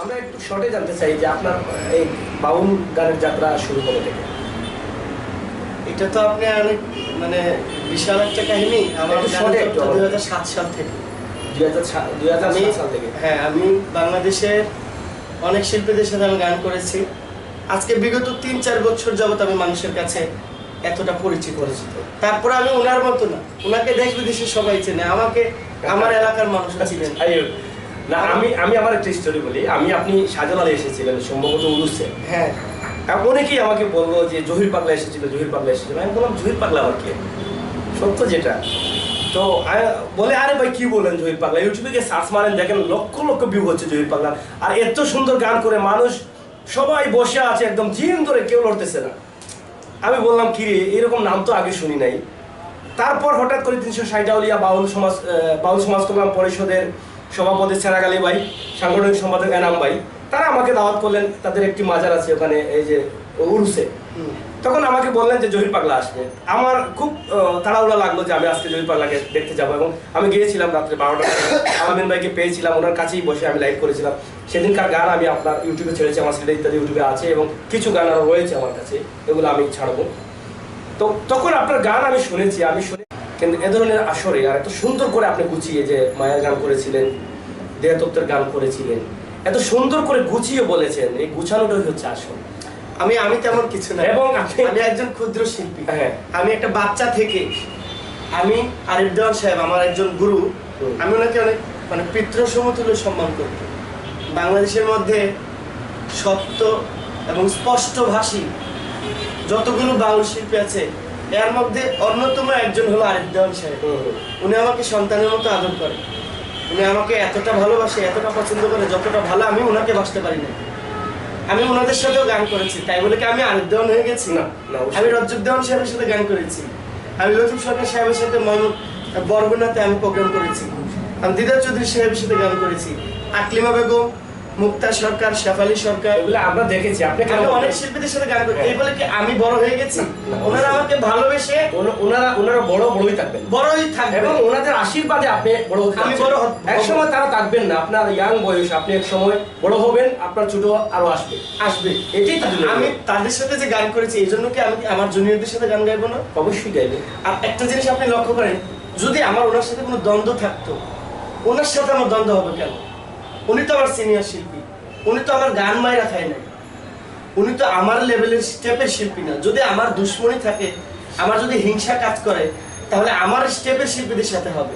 আমরা একটু শর্টে জানতে চাই যে আপনার এই বাউল গানের যাত্রা শুরু কবে থেকে? এটা তো আপনি অনেক মানে বিশাল একটা কাহিনী। আমার দুই হাজার সাত সাল থেকে। দুই হাজার সাল থেকে। হ্যাঁ আমি বাংলাদেশের অনেক শিল্পীদের সাথে আমি গান করেছি। আজকে বিগত তিন চার বছর যাবত আমি মানুষের কাছে এতটা পরিচিত। পরিচিত। তারপরে আমি ওনার মতো না। ওনাকে দেশ বিদেশে সবাই চেনে। আমাকে আমার এলাকার মানুষ ছিলেন আইয়ো। না আমি আমি আমার একটা স্টোরি বলি। আমি আপনি শাহজালালে এসেছিলেন সম্ভবত উরুসে হ্যাঁ। অনেকেই আমাকে বলল যে জহির পাগলা এসেছিল জহির পাগলা এসেছিল। আমি বললাম জহির পাগলা আবার কে? সত্য যেটা। তো বলে আরে ভাই কি বলেন জহির পাগলা? ইউটিউবে গিয়ে সার্চ মারেন দেখেন লক্ষ লক্ষ ভিউ হচ্ছে জহির পাগলা। আর এত সুন্দর গান করে মানুষ সবাই বসে আছে একদম জিন ধরে কেউ লড়তেছে না। আমি বললাম কি রে এরকম নাম তো আগে শুনি নাই। তারপর হঠাৎ করে তিনশো ষাটাউলিয়া বাউল সমাজ বাউল সমাজ কল্যাণ পরিষদের সভাপতি সেরাগালি ভাই সাংগঠনিক সম্পাদক এনাম ভাই তারা আমাকে দাওয়াত করলেন তাদের একটি মাজার আছে ওখানে এই যে উরুসে। তখন আমাকে বললেন যে জহির পাগলা আসবে। আমার খুব তাড়াহুড়া লাগল যে আমি আজকে জহির পাগলাকে দেখতে যাব এবং আমি গিয়েছিলাম রাত্রে বারোটা আলামিন ভাইকে পেয়েছিলাম ওনার কাছেই বসে আমি লাইভ করেছিলাম। সেদিনকার গান আমি আপনার ইউটিউবে ছেড়েছি আমার সিডে ইত্যাদি ইউটিউবে আছে এবং কিছু গান আরও রয়েছে আমার কাছে এগুলো আমি ছাড়বো। তো তখন আপনার গান আমি শুনেছি আমি শুনে কিন্তু এ ধরনের আসরে আর এত সুন্দর করে আপনি গুছিয়ে যে মায়ের গান করেছিলেন দেহতত্ত্বের গান করেছিলেন এত সুন্দর করে গুছিয়ে বলেছেন এই গুছানোটাই হচ্ছে আসল। আমি আমি তেমন কিছু না। এবং আমি একজন ক্ষুদ্র শিল্পী। হ্যাঁ। আমি একটা বাচ্চা থেকে আমি আরিফ দেওয়ান সাহেব আমার একজন গুরু আমি ওনাকে অনেক মানে পিতৃ সমতুল্য সম্মান করি। বাংলাদেশের মধ্যে সত্য এবং স্পষ্ট ভাষী যতগুলো বাউল শিল্পী আছে এর মধ্যে অন্যতম একজন হলো আরিফ দেওয়ান সাহেব। উনি আমাকে সন্তানের মতো আদর করে। উনি আমাকে এতটা ভালোবাসে এতটা পছন্দ করে যতটা ভালো আমি ওনাকে বাসতে পারি না আমি ওনাদের সাথেও গান করেছি তাই বলে কি আমি আরিফ দেওয়ান হয়ে গেছি? না, আমি রজ্জব দেওয়ান সাহেবের সাথে গান করেছি। আমি লতিফ সরকার সাহেবের সাথে ময়মন বরগুনাতে আমি প্রোগ্রাম করেছি। আমি দিদার চৌধুরী সাহেবের সাথে গান করেছি। আকলিমা বেগম মুক্তা সরকার শেফালি সরকার এগুলো আমরা দেখেছি আপনি কেন অনেক শিল্পীদের সাথে গান করি। এই বলে কি আমি বড় হয়ে গেছি? ওনারা আমাকে ভালোবেসে ওনারা ওনারা বড় বড়ই থাকবেন। বড়ই থাকবে এবং ওনাদের আশীর্বাদে আপনি বড় হতে আমি বড় এক সময় তারা থাকবেন না। আপনার ইয়াং বয়স আপনি এক সময় বড় হবেন আপনার ছোট আরও আসবে। আসবে। এটাই আমি তাদের সাথে যে গান করেছি এই জন্য কি আমি আমার জুনিয়রদের সাথে গান গাইবো না? অবশ্যই গাইবে। আর একটা জিনিস আপনি লক্ষ্য করেন যদি আমার ওনার সাথে কোনো দ্বন্দ্ব থাকতো ওনার সাথে আমার দ্বন্দ্ব হবে কেন? উনি তো আমার সিনিয়র শিল্পী। উনি তো আমার গান মায়েরা খায় নাই। উনি তো আমার লেভেলের স্টেপের শিল্পী না। যদি আমার দুশ্মনী থাকে আমার যদি হিংসা কাজ করে তাহলে আমার স্টেপের শিল্পীদের সাথে হবে।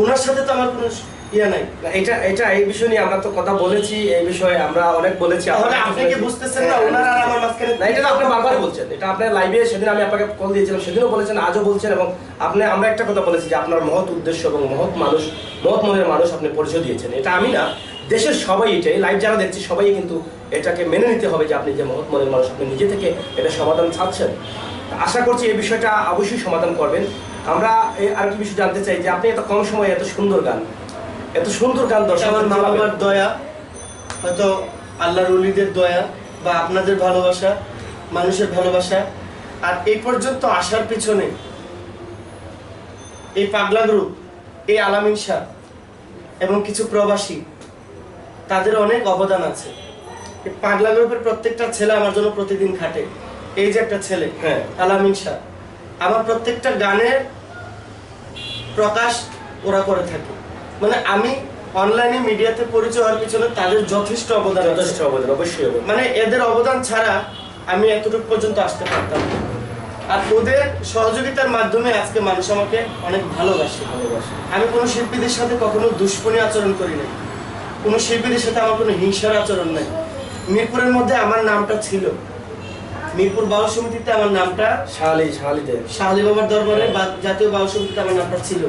ওনার সাথে তো আমার কোনো ইয়ে নাই। এটা এটা এই বিষয় নিয়ে আমরা তো কথা বলেছি এই বিষয়ে আমরা অনেক বলেছি। তাহলে আপনি কি বুঝতেছেন না ওনারা আর আমার মাঝখানে না এটা আপনি বারবার বলছেন। এটা আপনার লাইভে সেদিন আমি আপনাকে কল দিয়েছিলাম সেদিনও বলেছেন আজও বলছেন এবং আপনি আমরা একটা কথা বলেছি যে আপনার মহৎ উদ্দেশ্য এবং মহৎ মানুষ মহৎ মনের মানুষ আপনি পরিচয় দিয়েছেন। এটা আমি না দেশের সবাই এটা লাইভ যারা দেখছি সবাই কিন্তু এটাকে মেনে নিতে হবে যে আপনি যে মহৎ মনের মানুষ আপনি নিজে থেকে এটা সমাধান চাচ্ছেন। আশা করছি এই বিষয়টা অবশ্যই সমাধান করবেন। আমরা এই আরেকটি বিষয় জানতে চাই যে আপনি এত কম সময়ে এত সুন্দর গান এত সুন্দর গান দর্শক আমার মা বাবার দয়া হয়তো আল্লাহর উলিদের দয়া বা আপনাদের ভালোবাসা মানুষের ভালোবাসা। আর এই পর্যন্ত আসার পিছনে এই পাগলা গ্রুপ এই আলামিন শাহ এবং কিছু প্রবাসী তাদের অনেক অবদান আছে। পাগলা গ্রুপের প্রত্যেকটা ছেলে আমার জন্য প্রতিদিন খাটে। এই যে একটা ছেলে হ্যাঁ। আলামিন শাহ। আমার প্রত্যেকটা গানের প্রকাশ ওরা করে থাকে। মানে আমি অনলাইনে মিডিয়াতে পরিচয় হওয়ার পিছনে তাদের যথেষ্ট অবদান যথেষ্ট অবদান অবশ্যই মানে এদের অবদান ছাড়া আমি এতটুকু পর্যন্ত আসতে পারতাম আর ওদের সহযোগিতার মাধ্যমে আজকে মানুষ আমাকে অনেক ভালোবাসে। ভালোবাসে। আমি কোনো শিল্পীদের সাথে কখনো দুষ্পনি আচরণ করি নাই। কোনো শিল্পীদের সাথে আমার কোনো হিংসার আচরণ নাই। মিরপুরের মধ্যে আমার নামটা ছিল। মিরপুর বাউ সমিতিতে আমার নামটা শালি শালিতে শাহলি বাবার দরবারে জাতীয় বাউ সমিতিতে আমার নামটা ছিল।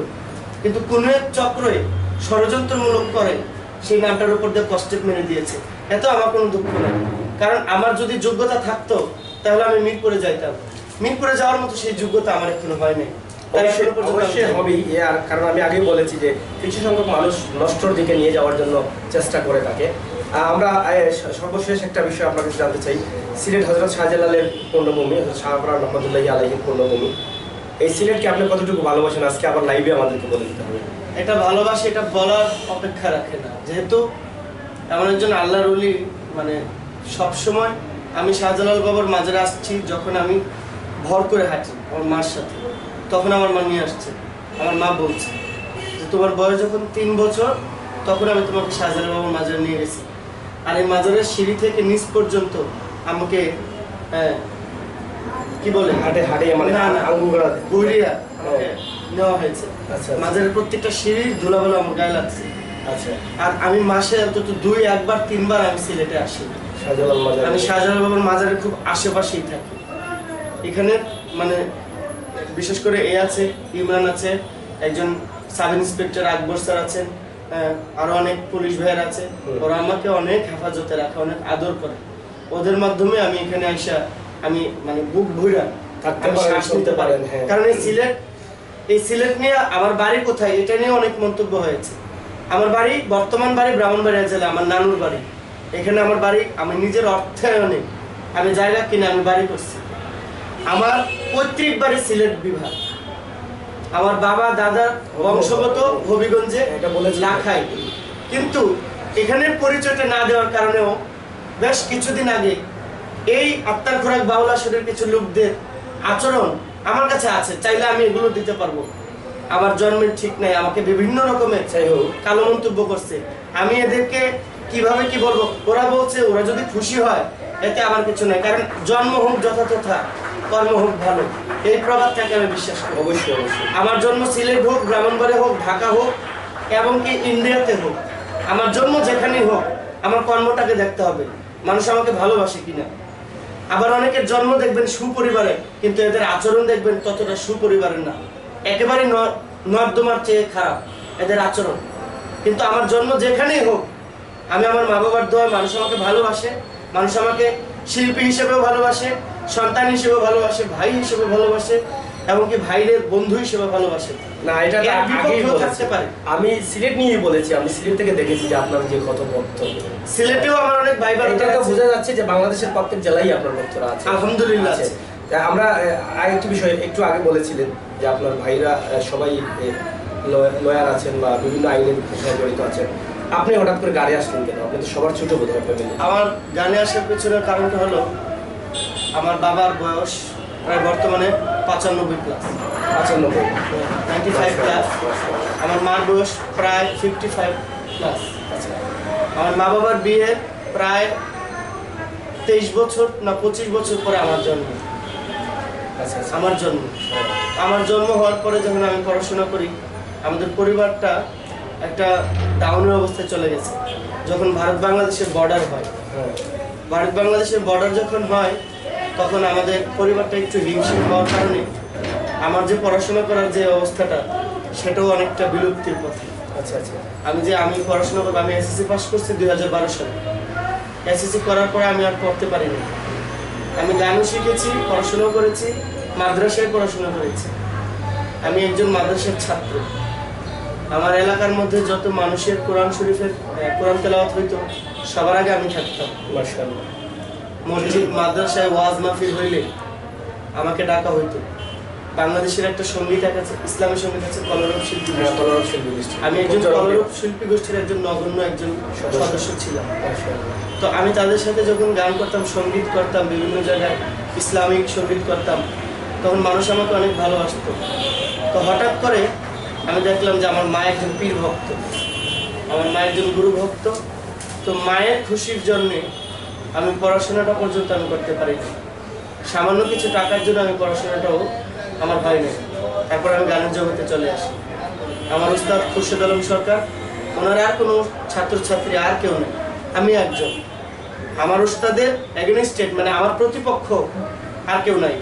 কিন্তু কোন এক চক্রে ষড়যন্ত্রমূলক করে সেই নামটার উপর দিয়ে কষ্টেপ মেনে দিয়েছে। এত আমার কোনো দুঃখ নেই। কারণ আমার যদি যোগ্যতা থাকতো তাহলে আমি মিরপুরে যাইতাম। মিরপুরে যাওয়ার মতো সেই যোগ্যতা আমার এখনও হয় নাই। অবশ্যই। হবেই। আর কারণ আমি আগেই বলেছি যে কিছু সংখ্যক মানুষ নষ্টর দিকে নিয়ে যাওয়ার জন্য চেষ্টা করে থাকে। আমরা সর্বশেষ একটা বিষয় আপনার কাছে জানতে চাই। সিলেট হজরত শাহজালালের পূর্ণভূমি শাহপুরা রহমতুল্লাহ আলহীর পূর্ণভূমি। এই সিলেটকে আপনি কতটুকু ভালোবাসেন? আজকে আবার লাইভে আমাদেরকে বলে দিতে হবে। এটা ভালোবাসা, এটা বলার অপেক্ষা রাখে না। যেহেতু এমন একজন আল্লাহর অলি মানে সব সময় আমি শাহজালাল বাবার মাজারে আসছি, যখন আমি ভর করে হাঁটি আমার মার সাথে। তখন আমার মা নিয়ে আসছে। আমার মা বলছে যে তোমার বয়স যখন তিন বছর তখন আমি তোমাকে শাহজালাল বাবার মাজারে নিয়ে গেছি। আর এই মাজারের সিঁড়ি থেকে নিচ পর্যন্ত আমাকে হ্যাঁ, কি বলে? হাটে হাটে মানে না, না। নেওয়া হয়েছে। আচ্ছা মাজারের প্রত্যেকটা সিঁড়ির ধুলাবেলা আমার গায়ে লাগছে। আচ্ছা। আর আমি মাসে অন্তত দুই একবার তিনবার আমি সিলেটে আসি। আমি শাহজালাল বাবার মাজারের খুব আশেপাশেই থাকি। এখানে মানে বিশেষ করে এ আছে ইমরান আছে একজন সাব ইন্সপেক্টর আকবর স্যার আছেন আহ, আরও অনেক পুলিশ ভাইয়ের আছে। ওরা আমাকে অনেক হেফাজতে রাখে অনেক আদর করে। ওদের মাধ্যমে আমি এখানে আইসা আমি মানে বুক ভুইরা আমি শ্বাস নিতে পারি। হ্যাঁ। কারণ এই সিলেট এই সিলেট নিয়ে আমার বাড়ি কোথায় এটা নিয়ে অনেক মন্তব্য হয়েছে। আমার বাড়ি বর্তমান বাড়ি ব্রাহ্মণবাড়িয়া জেলা আমার নানুর বাড়ি। এখানে আমার বাড়ি আমি নিজের অর্থায়নে আমি জায়গা কিনে আমি বাড়ি করছি। আমার পৈতৃক বাড়ি সিলেট বিভাগ। আমার বাবা দাদা বংশগত হবিগঞ্জে। লাখাই কিন্তু এখানের পরিচয়টা না দেওয়ার কারণেও বেশ কিছুদিন আগে এই আত্মার খোরাক বাউলা সুরের কিছু লোকদের আচরণ আমার কাছে আছে চাইলে আমি এগুলো দিতে পারব। আমার জন্মের ঠিক নাই আমাকে বিভিন্ন রকমের চাই হোক। কালো মন্তব্য করছে। আমি এদেরকে কীভাবে কি বলব? ওরা বলছে ওরা যদি খুশি হয় এতে আমার কিছু নাই। কারণ জন্ম হোক যথাযথা। কর্ম হোক ভালো এই প্রবাদটাকে আমি বিশ্বাস করি। অবশ্যই অবশ্যই। আমার জন্ম সিলেট হোক ব্রাহ্মণবাড়ি হোক ঢাকা হোক এবং কি ইন্ডিয়াতে হোক আমার জন্ম যেখানেই হোক আমার কর্মটাকে দেখতে হবে। মানুষ আমাকে ভালোবাসে কিনা। আবার অনেকের জন্ম দেখবেন সুপরিবারে কিন্তু এদের আচরণ দেখবেন ততটা সুপরিবারের না। একেবারে ন- নর্দমার চেয়ে খারাপ এদের আচরণ। কিন্তু আমার জন্ম যেখানেই হোক আমি আমার মা বাবার দোয়া মানুষ আমাকে ভালোবাসে মানুষ আমাকে শিল্পী হিসেবেও ভালোবাসে সন্তান হিসেবেও ভালোবাসে ভাই হিসেবে ভালোবাসে এমনকি ভাইদের বন্ধু হিসেবে ভালোবাসে না এটা। থাকতে পারে। আমি সিলেট নিয়েই বলেছি আমি সিলেট থেকে দেখেছি যে আপনার যে কত ভক্ত সিলেটেও আমার অনেক ভাই এটা তো আছে। বোঝা যাচ্ছে যে বাংলাদেশের প্রত্যেক জেলায় আপনার ভক্তরা আছে আলহামদুলিল্লাহ আছে। আমরা আহ, আরেকটি বিষয় একটু আগে বলেছিলেন যে আপনার ভাইরা সবাই লয়ার আছেন বা বিভিন্ন আইনের পেশায় জড়িত আছেন আপনি হঠাৎ করে গাড়ি আসলেন কেন আপনি তো সবার ছোট বোধ হয় আমার গানে আসার পেছনের কারণটা হলো আমার বাবার বয়স প্রায় বর্তমানে পঁচানব্বই প্লাস পঁচানব্বই। নাইনটি ফাইভ প্লাস আমার মার বয়স প্রায় ফিফটি ফাইভ প্লাস আমার মা বাবার বিয়ে প্রায় তেইশ বছর না পঁচিশ বছর পরে আমার জন্ম। আচ্ছা আমার জন্ম। আমার জন্ম হওয়ার পরে যখন আমি পড়াশোনা করি, আমাদের পরিবারটা একটা ডাউনের অবস্থায় চলে গেছে। যখন ভারত বাংলাদেশের বর্ডার হ্যাঁ ভারত বাংলাদেশের বর্ডার যখন হয় তখন আমাদের পরিবারটা একটু হিমশিম হওয়ার কারণে আমার যে পড়াশোনা করার যে অবস্থাটা সেটাও অনেকটা বিলুপ্তির পথে। আচ্ছা আচ্ছা। আমি যে আমি পড়াশোনা করব আমি এসএসসি পাস করছি দুই হাজার বারো সালে। এসএসসি করার পরে আমি আর পড়তে পারিনি। আমি গানও শিখেছি পড়াশোনাও করেছি মাদ্রাসায় পড়াশোনা করেছি। আমি একজন মাদ্রাসার ছাত্র। আমার এলাকার মধ্যে যত মানুষের কোরআন শরীফের কোরআন তেলাওয়াত হইতো সবার আগে আমি থাকতাম মার্শাল্লাহ মসজিদ মাদ্রাসায় ওয়াজ মাহফিল হইলে আমাকে ডাকা হইতো। বাংলাদেশের একটা সংগীত আছে ইসলামী সংগীত আছে কলরব শিল্পী হ্যাঁ, কলরব শিল্পী গোষ্ঠী। আমি একজন কলরব শিল্পী গোষ্ঠীর একজন নগণ্য একজন। সদস্য। ছিলাম। তো আমি তাদের সাথে যখন গান করতাম সংগীত করতাম বিভিন্ন জায়গায় ইসলামিক সংগীত করতাম তখন মানুষ আমাকে অনেক ভালোবাসতো। তো হঠাৎ করে আমি দেখলাম যে আমার মা একজন পীর ভক্ত। আমার মা একজন গুরু ভক্ত। তো মায়ের খুশির জন্যে আমি পড়াশোনাটা পর্যন্ত আমি করতে পারি সামান্য কিছু টাকার জন্য আমি পড়াশোনাটাও আমার হয় নাই তারপর আমি গানের জগতে চলে আসি। আমার উস্তাদ খুরশেদ আলম সরকার ওনার আর কোনো ছাত্রছাত্রী আর কেউ নেই। আমি একজন। আমার উস্তাদের এগেনস্টেড মানে আমার প্রতিপক্ষ আর কেউ নাই।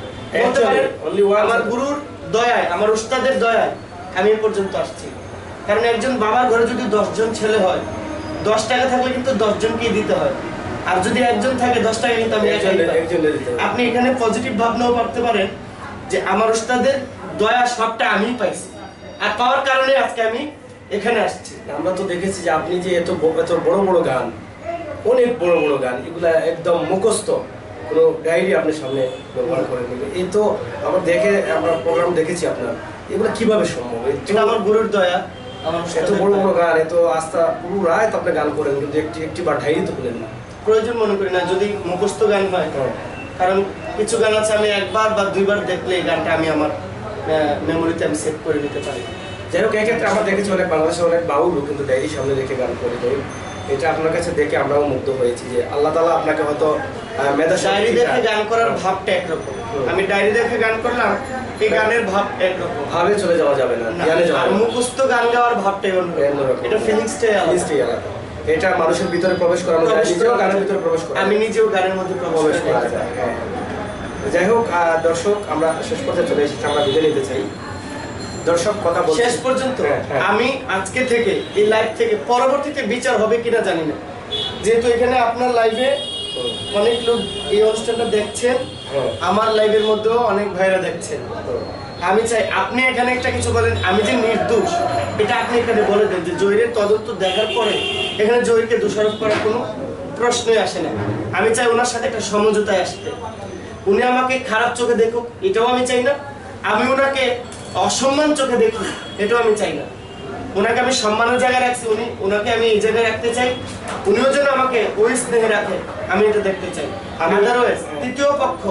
পারেন, আমার গুরুর দয়ায় আমার উস্তাদের দয়ায় আমি এ পর্যন্ত আসছি। কারণ একজন বাবার ঘরে যদি দশজন ছেলে হয় দশ টাকা থাকলে কিন্তু দশজনকেই দিতে হয়। আর যদি একজন থাকে দশ টাকা কিন্তু আমি। আপনি এখানে পজিটিভ ভাবনাও করতে পারেন যে আমার ওস্তাদের দয়া সবটা আমি পাইছি। আর পাওয়ার কারণে আজকে আমি এখানে আসছি। আমরা তো দেখেছি যে আপনি যে এত এত বড় বড় গান অনেক বড় বড় গান এগুলা একদম মুখস্থ। কোনো ডায়েরি আপনার সামনে ব্যবহার করে নেবে এই তো আমরা দেখে আমরা প্রোগ্রাম দেখেছি আপনার। এগুলো কীভাবে সম্ভব? এটা আমার গুরুর দয়া আমার এত বড় বড় গান এত আস্থা পুরো রাত আপনি গান করেন কিন্তু একটি একটি বার ঢাই তো বলেন না। প্রয়োজন মনে করি না যদি মুখস্থ গান হয়। হ্যাঁ। কারণ কিছু গান আছে আমি একবার বা দুইবার দেখলে এই গানটা আমি আমার মেমোরিতে আমি সেভ করে নিতে পারি। যাই হোক এক্ষেত্রে আমরা দেখেছি অনেক বাংলাদেশে অনেক বাউলও কিন্তু ডায়েরি সামনে রেখে গান করে। দেয় এটা আপনার কাছে দেখে আমরাও মুগ্ধ হয়েছি যে আল্লাহ তালা আপনাকে হয়তো ডায়েরি দেখে গান করার ভাবটা একরকম। আমি ডায়েরি দেখে গান করলাম এই গানের ভাব একরকম। ভাবে চলে যাওয়া যাবে না যাওয়া। মুখস্থ গান গাওয়ার ভাবটাই অন্যরকম। এটা ফিলিংসটাই আলাদা। আলাদা। এটা মানুষের ভিতরে প্রবেশ করানো যায় নিজেও গানের ভিতরে প্রবেশ করা আমি নিজেও গানের মধ্যে প্রবেশ করা যায় হ্যাঁ। যাই হোক দর্শক আমরা শেষ পর্যায়ে চলে এসেছি আমরা বিদায় নিতে চাই। দর্শক কথা বলছি শেষ পর্যন্ত হ্যাঁ, হ্যাঁ। আমি আজকে থেকে এই লাইভ থেকে পরবর্তীতে বিচার হবে কিনা জানি না। যেহেতু এখানে আপনার লাইভে হুম, অনেক লোক এই অনুষ্ঠানটা দেখছেন আমার লাইভের মধ্যেও অনেক ভাইরা দেখছেন আমি চাই আপনি এখানে একটা কিছু বলেন আমি যে নির্দোষ এটা আপনি এখানে বলে দেন যে জহিরের তদন্ত দেখার পরে এখানে জহিরকে দোষারোপ করার কোনো প্রশ্নই আসে না। আমি চাই ওনার সাথে একটা সমঝোতায় আসতে। উনি আমাকে খারাপ চোখে দেখুক এটাও আমি চাই না। আমি ওনাকে অসম্মান চোখে দেখুক এটাও আমি চাই না। ওনাকে আমি সম্মানের জায়গায় রাখছি উনি ওনাকে আমি এই জায়গায় রাখতে চাই। উনিও যেন আমাকে ওই স্নেহে রাখে আমি এটা দেখতে চাই। আদারওয়াইজ তৃতীয় পক্ষ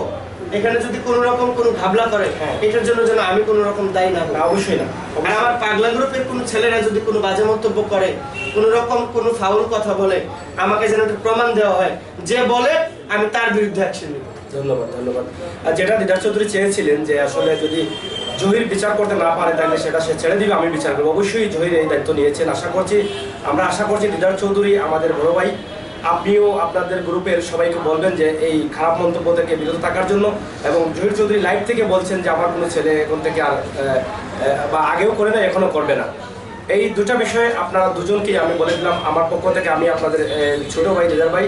এখানে যদি কোনো রকম কোনো ভাবলা করে হ্যাঁ। এটার জন্য যেন আমি কোনো রকম দায়ী না। অবশ্যই না আর আমার পাগলা গ্রুপের কোনো ছেলেরা যদি কোনো বাজে মন্তব্য করে কোনো রকম কোনো ফাউল কথা বলে আমাকে যেন একটা প্রমাণ দেওয়া হয় যে বলে আমি তার বিরুদ্ধে অ্যাকশন নিব। ধন্যবাদ ধন্যবাদ। আর যেটা দিদার চৌধুরী চেয়েছিলেন যে আসলে যদি জহির বিচার করতে না পারে, তাহলে সেটা সে ছেড়ে দিবে, আমি বিচার করব। অবশ্যই জহির এই দায়িত্ব নিয়েছেন, আশা করছি, আমরা আশা করছি দিদার চৌধুরী, আমাদের বড় ভাই, আপনিও আপনাদের গ্রুপের সবাইকে বলবেন যে এই খারাপ মন্তব্য থেকে বিরত থাকার জন্য, এবং জহির চৌধুরী লাইভ থেকে বলছেন যে আমার কোনো ছেলে এখন থেকে আর বা আগেও করে না এখনও করবে না। এই দুটা বিষয়ে আপনারা দুজনকেই আমি বলে দিলাম, আমার পক্ষ থেকে আমি আপনাদের ছোট ভাই, দিদার ভাই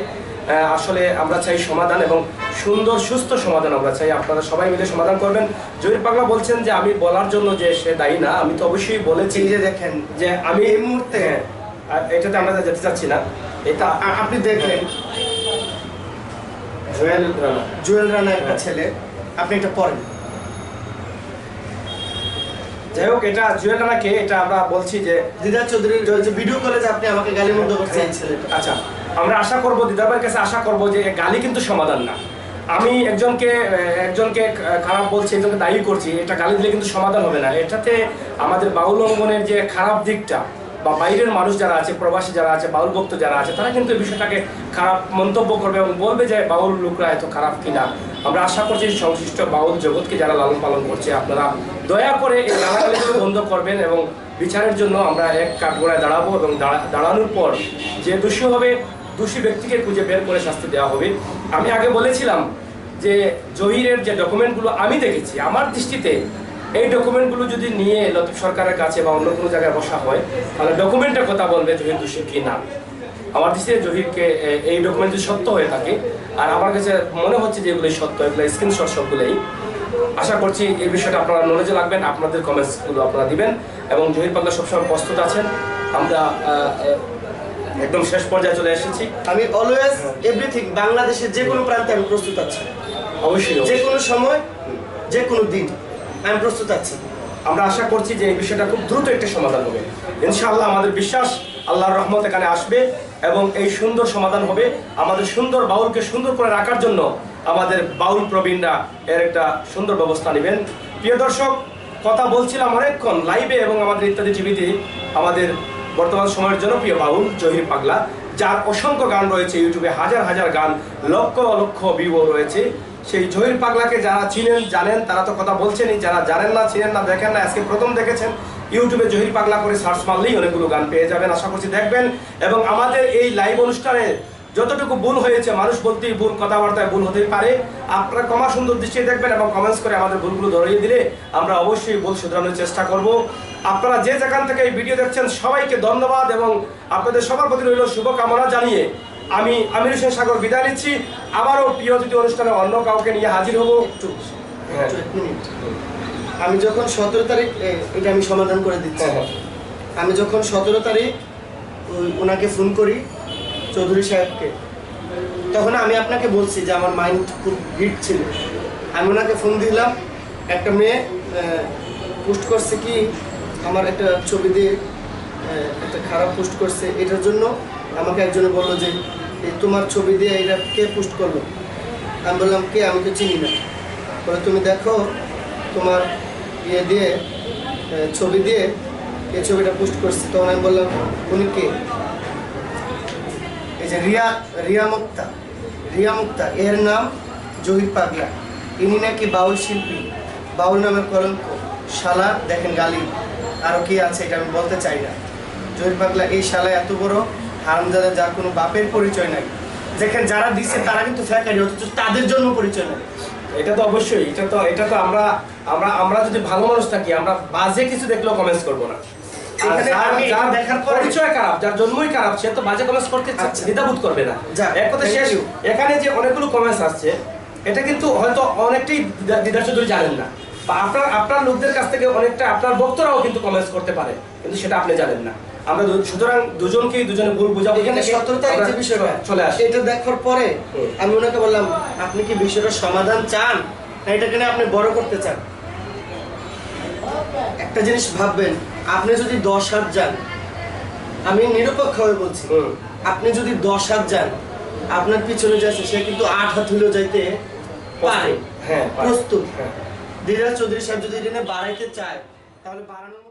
আসলে আমরা চাই সমাধান এবং সুন্দর সুস্থ সমাধান আমরা চাই। আপনারা সবাই মিলে সমাধান করবেন। জহির পাগলা বলছেন যে আমি বলার জন্য যে সে দায়ী না আমি তো অবশ্যই বলেছি যে দেখেন যে আমি এই মুহূর্তে হ্যাঁ এটাতে আমরা যেতে চাচ্ছি না। এটা আপনি দেখলেন জুয়েল রানা। জুয়েল রানা একটা হ্যাঁ। ছেলে আপনি এটা পড়েন। যাই হোক এটা জুয়েল রানাকে এটা আমরা বলছি যে দিদার চৌধুরীর যে ভিডিও কলে যে আপনি আমাকে গালিমন্দ করছেন এই ছেলেটা আচ্ছা। আমরা আশা করব দিদাবার কাছে আশা করব যে গালি কিন্তু সমাধান না। আমি একজনকে একজনকে খারাপ বলছি, একজনকে দায়ী করছি, এটা গালি দিলে কিন্তু সমাধান হবে না। এটাতে আমাদের বাউল অঙ্গনের যে খারাপ দিকটা বা বাইরের মানুষ যারা আছে, প্রবাসী যারা আছে, বাউল ভক্ত যারা আছে, তারা কিন্তু এই বিষয়টাকে খারাপ মন্তব্য করবে এবং বলবে যে বাউল লোকরা এত খারাপ কিনা। আমরা আশা করছি সংশ্লিষ্ট বাউল জগৎকে যারা লালন পালন করছে, আপনারা দয়া করে এই গালাগালিগুলো বন্ধ করবেন এবং বিচারের জন্য আমরা এক কাঠগোড়ায় দাঁড়াবো এবং দাঁড়ানোর পর যে দোষী হবে দোষী ব্যক্তিকে খুঁজে বের করে শাস্তি দেওয়া হবে। আমি আগে বলেছিলাম যে জহিরের যে ডকুমেন্টগুলো আমি দেখেছি, আমার দৃষ্টিতে এই ডকুমেন্টগুলো যদি নিয়ে লতিফ সরকারের কাছে বা অন্য কোনো জায়গায় বসা হয়, তাহলে ডকুমেন্টের কথা বলবে জহির দোষী কি না। আমার দৃষ্টিতে জহিরকে এই ডকুমেন্ট যদি সত্য হয়ে থাকে, আর আমার কাছে মনে হচ্ছে যে এগুলোই সত্য এগুলো স্ক্রিনশট সবগুলোই। আশা করছি এই বিষয়টা আপনারা নলেজে রাখবেন আপনাদের কমেন্টসগুলো আপনারা দিবেন, এবং জহির পাল্লা সবসময় প্রস্তুত আছেন। আমরা একদম শেষ পর্যায়ে চলে এসেছি। আমি অলওয়েজ এভরিথিং বাংলাদেশের যে কোনো প্রান্তে আমি প্রস্তুত আছি। অবশ্যই যে কোনো সময় যে কোনো দিন আমি প্রস্তুত আছি। আমরা আশা করছি যে এই বিষয়টা খুব দ্রুত একটা সমাধান হবে। ইনশাআল্লাহ আমাদের বিশ্বাস আল্লাহর রহমত এখানে আসবে এবং এই সুন্দর সমাধান হবে। আমাদের সুন্দর বাউলকে সুন্দর করে রাখার জন্য আমাদের বাউল প্রবীণরা এর একটা সুন্দর ব্যবস্থা নেবেন। প্রিয় দর্শক কথা বলছিলাম অনেকক্ষণ লাইভে এবং আমাদের ইত্যাদি টিভিতে আমাদের বর্তমান সময়ের জনপ্রিয় বাউল, জহির পাগলা, যার অসংখ্য গান রয়েছে ইউটিউবে, হাজার হাজার গান, লক্ষ লক্ষ ভিউ রয়েছে। সেই জহির পাগলাকে যারা চিনেন, জানেন, তারা তো কথা বলছেনই, যারা জানেন না, চিনেন না, দেখেন না, আজকে প্রথম দেখেছেন। ইউটিউবে জহির পাগলা করে সার্চ মারলেই অনেকগুলো গান পেয়ে যাবেন, আশা করছি দেখবেন। এবং আমাদের এই লাইভ অনুষ্ঠানে যতটুকু ভুল হয়েছে মানুষ বলতেই ভুল কথাবার্তায় ভুল হতেই পারে। আপনারা কমা সুন্দর দৃষ্টি দেখবেন এবং কমেন্টস করে আমাদের ভুলগুলো ধরিয়ে দিলে আমরা অবশ্যই ভুল শুধরানোর চেষ্টা করব। আপনারা যে যেখান থেকে এই ভিডিও দেখছেন সবাইকে ধন্যবাদ এবং আপনাদের সবার প্রতি রইল শুভকামনা জানিয়ে আমি আমির হোসেন সাগর বিদায় নিচ্ছি। আবারও প্রিয় যদি অনুষ্ঠানে অন্য কাউকে নিয়ে হাজির হব। একটু হ্যাঁ। আমি যখন সতেরো তারিখ এটা আমি সমাধান করে দিচ্ছি। হ্যাঁ, হ্যাঁ। আমি যখন সতেরো তারিখ ওনাকে ফোন করি চৌধুরী সাহেবকে। তখন আমি আপনাকে বলছি যে আমার মাইন্ড খুব হিট ছিল। আমি ওনাকে ফোন দিলাম, একটা মেয়ে পোস্ট করছে কি, আমার একটা ছবি দিয়ে একটা খারাপ পোস্ট করছে। এটার জন্য আমাকে একজনে বলল যে তোমার ছবি দিয়ে এটা কে পোস্ট করল? আমি বললাম, কে? আমি তো চিনি না। বলে, তুমি দেখো, তোমার ইয়ে দিয়ে ছবি দিয়ে এই ছবিটা পোস্ট করছে? তখন আমি বললাম, উনি কে? যে রিয়া রিয়া মুক্তা রিয়া মুক্তা, এর নাম জহির পাগলা। ইনি নাকি বাউল শিল্পী, বাউল নামের কলঙ্ক, শালা, দেখেন গালি আরও কি আছে এটা আমি বলতে চাই না। জহির পাগলা, এই শালা এত বড়, হারামজাদা যার কোনো বাপের পরিচয় নাই। দেখেন যারা দিচ্ছে তারা কিন্তু ফ্যাকারি অথচ তাদের জন্য পরিচয় নাই। এটা তো অবশ্যই, এটা তো এটা তো আমরা আমরা আমরা যদি ভালো মানুষ থাকি, আমরা বাজে কিছু দেখলেও কমেন্টস করব না। আর এখানে যার- আমি যার দেখার পরে- পরিচয় খারাপ যার জন্মই খারাপ সে তো বাজে কমেন্টস করতে আচ্ছা। দ্বিধাবোধ করবে না। এক কথা শেষ। এখানে যে অনেকগুলো কমেন্টস আসছে এটা কিন্তু হয়তো অনেকটাই দিদার চৌধুরী জানেন না। বা আপনার আপনার লোকদের কাছ থেকে অনেকটা আপনার ভক্তরাও কিন্তু কমেন্টস করতে পারে কিন্তু সেটা আপনি জানেন না। আমরা সুতরাং দুজনকেই দুজনে ভুল বুঝাবো। এখানে সতেরো তারিখ যে বিষয়টা। চলে আসে। এটা দেখার পরে আমি ওনাকে বললাম আপনি কি বিষয়টা সমাধান চান? না এটাকে আপনি বড় করতে চান? একটা জিনিস ভাববেন আপনি যদি দশ হাত যান আমি নিরপেক্ষ হয়ে বলছি। আপনি যদি দশ হাত যান আপনার পিছনে যাচ্ছে সে কিন্তু আট হাত হলেও যাইতে পারে হ্যাঁ পারে। প্রস্তুত হ্যাঁ দিদার চৌধুরী সাহেব যদি এটা বাড়াইতে চায় তাহলে বাড়ানোর